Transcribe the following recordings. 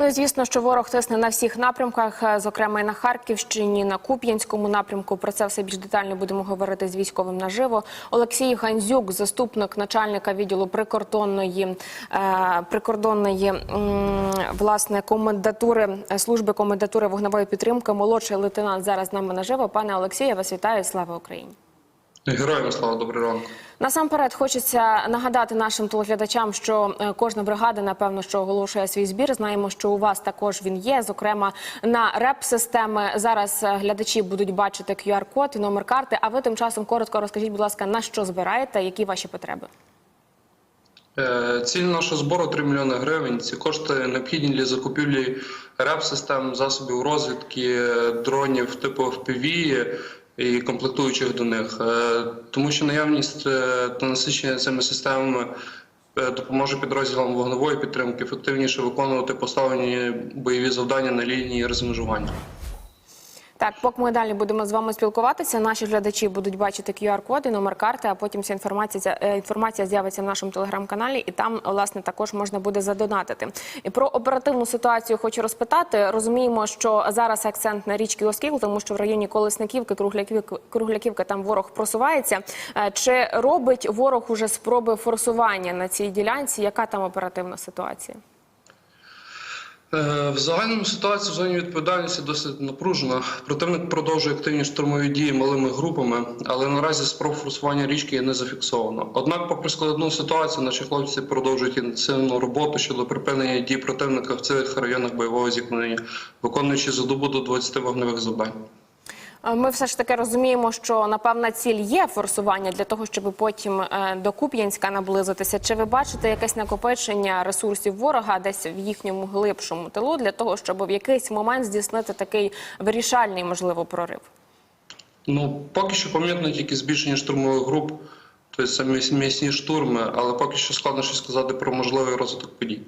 Ну і звісно, що ворог тисне на всіх напрямках, е, зокрема і на Харківщині, на Куп'янському напрямку. Про це все більш детально будемо говорити з військовим наживо. Олексій Гандзюк, заступник начальника відділу прикордонної е, прикордонної власне комендатури е, служби комендатури вогневої підтримки. Молодший лейтенант зараз з нами наживо. Пане Олексію, я вас вітаю. Слава Україні! Героям слава добрий ранок. Насамперед хочеться нагадати нашим телеглядачам, що е, кожна бригада, напевно, що оголошує свій збір. Знаємо, що у вас також він є. Зокрема, на реп-системи зараз е, глядачі будуть бачити QR-код і номер карти. А ви тим часом коротко розкажіть, будь ласка, на що збираєте, які ваші потреби? Е, Ціль нашого збору 3 мільйони гривень. Ці кошти необхідні для закупівлі РЕП-систем, засобів розвідки, дронів типу FPV і комплектуючих до них. Е, Тому що наявність е, та насичення цими системами допоможе підрозділам вогневої підтримки ефективніше виконувати поставлені бойові завдання на лінії розмежування. Так, поки ми далі будемо з вами спілкуватися, наші глядачі будуть бачити QR-код і номер карти, а потім вся інформація е, інформація з'явиться в нашому телеграм-каналі, і там власне також можна буде задонатити. І про оперативну ситуацію хочу розпитати. Розуміємо, що зараз акцент на річки Оскіл, тому що в районі Колесниківки, Кругляківки, Кругляківка там ворог просувається. Е, Чи робить ворог уже спроби форсування на цій ділянці? Яка там оперативна ситуація? Е, В загальному ситуації в зоні відповідальності досить напружена. Противник продовжує активні штурмові дії малими групами, але наразі спроб форсування річки не зафіксовано. Однак, попри складну ситуацію, наші хлопці продовжують інтенсивну роботу щодо припинення дій противника в цих районах бойового зіткнення, виконуючи за добу до 20 вогневих завдань. Ми все ж таки розуміємо, що напевна ціль є форсування для того, щоб потім е, до Куп'янська наблизитися. Чи ви бачите якесь накопичення ресурсів ворога десь в їхньому глибшому тилу для того, щоб в якийсь момент здійснити такий вирішальний, можливо, прорив? Ну поки що помітно тільки збільшення штурмових груп, тобто місні штурми, але поки що складно щось сказати про можливий розвиток подій.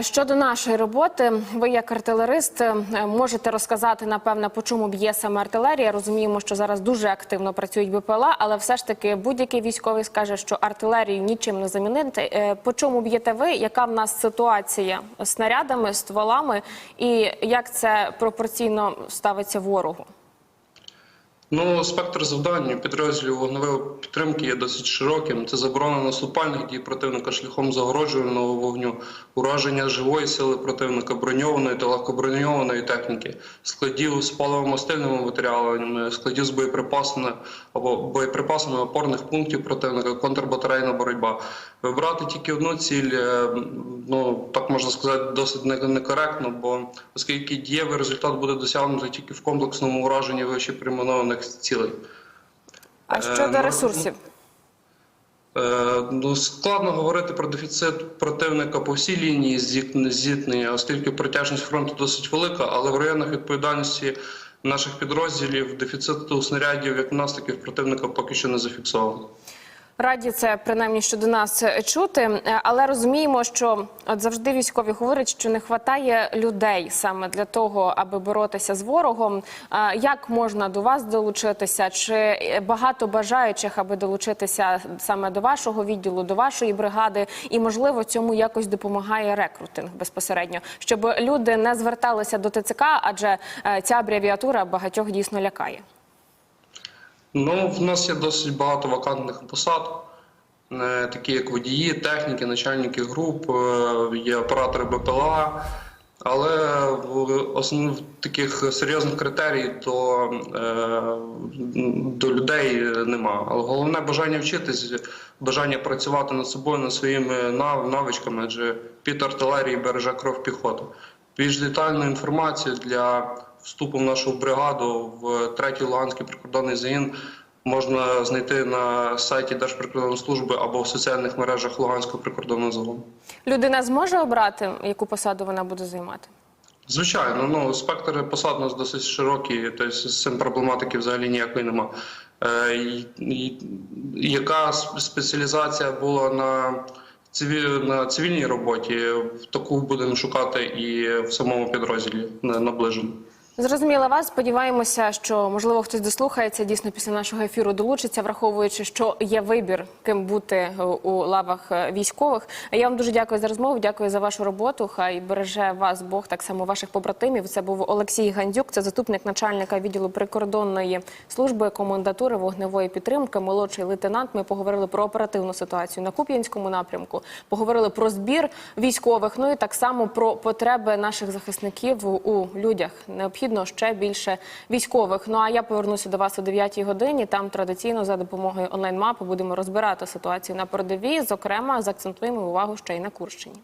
Щодо нашої роботи, ви як артилерист е, можете розказати напевно, по чому б'є саме артилерія. Розуміємо, що зараз дуже активно працюють БПЛА, але все ж таки будь-який військовий скаже, що артилерію нічим не замінити. Е, По чому б'єте ви? Яка в нас ситуація з снарядами, стволами, і як це пропорційно ставиться ворогу? Ну, спектр завдань у підрозділів вогневої підтримки є досить широким. Це заборона наступальних дій противника шляхом загороджувального вогню, ураження живої сили противника, броньованої та легкоброньованої техніки, складів з паливомастильними матеріалами, складів з боєприпасами або боєприпасами опорних пунктів противника, контрбатарейна боротьба. Вибрати тільки одну ціль, е, ну так можна сказати, досить некоректно, бо оскільки дієвий результат буде досягнуто тільки в комплексному ураженні вище перейменованих цілей. А Е, щодо ну, ресурсів? Е, Ну, складно говорити про дефіцит противника по всій лінії зіткнення, оскільки протяжність фронту досить велика, але в районах відповідальності наших підрозділів дефіциту снарядів як наслідків противника поки що не зафіксовано. Раді це принаймні щодо нас е, чути, Е, але розуміємо, що от завжди військові говорять, що не вистачає людей саме для того, аби боротися з ворогом. Е, Як можна до вас долучитися? Чи багато бажаючих, аби долучитися саме до вашого відділу, до вашої бригади, і можливо цьому якось допомагає рекрутинг безпосередньо, щоб люди не зверталися до ТЦК, адже ця абревіатура багатьох дійсно лякає. Ну, в нас є досить багато вакантних посад, е, такі як водії, техніки, начальники груп, е, є оператори БПЛА. Але в основних таких серйозних критерій до, е, до людей нема. Але головне бажання вчитись, бажання працювати над собою, над своїми навичками, адже під артилерії береже кров піхоти. Більш детальну інформацію для вступу в нашу бригаду в 3-й Луганський прикордонний загін можна знайти на сайті Держприкордонслужби або в соціальних мережах Луганського прикордонного загону. Людина зможе обрати, яку посаду вона буде займати? Звичайно, ну спектр посад у нас досить широкий, тобто з цим проблематики взагалі ніякої нема. Е, і- яка спеціалізація була на цивіль, на цивільній роботі, таку будемо шукати і в самому підрозділі на- наближено. Зрозуміла вас. Сподіваємося, що можливо хтось дослухається дійсно після нашого ефіру долучиться, враховуючи, що є вибір, ким бути е, у лавах е, військових. Я вам дуже дякую за розмову. Дякую за вашу роботу. Хай береже вас Бог, так само ваших побратимів. Це був Олексій Гандзюк, це заступник начальника відділу прикордонної служби комендатури вогневої підтримки, молодший лейтенант. Ми поговорили про оперативну ситуацію на Куп'янському напрямку. Поговорили про збір військових. Ну і так само про потреби наших захисників у- у людях. Необхідно ще більше військових. Ну а я повернуся до вас о 9 годині. Там традиційно за допомогою онлайн-мапи будемо розбирати ситуацію на передовій. Зокрема, заакцентуємо увагу ще й на Курщині.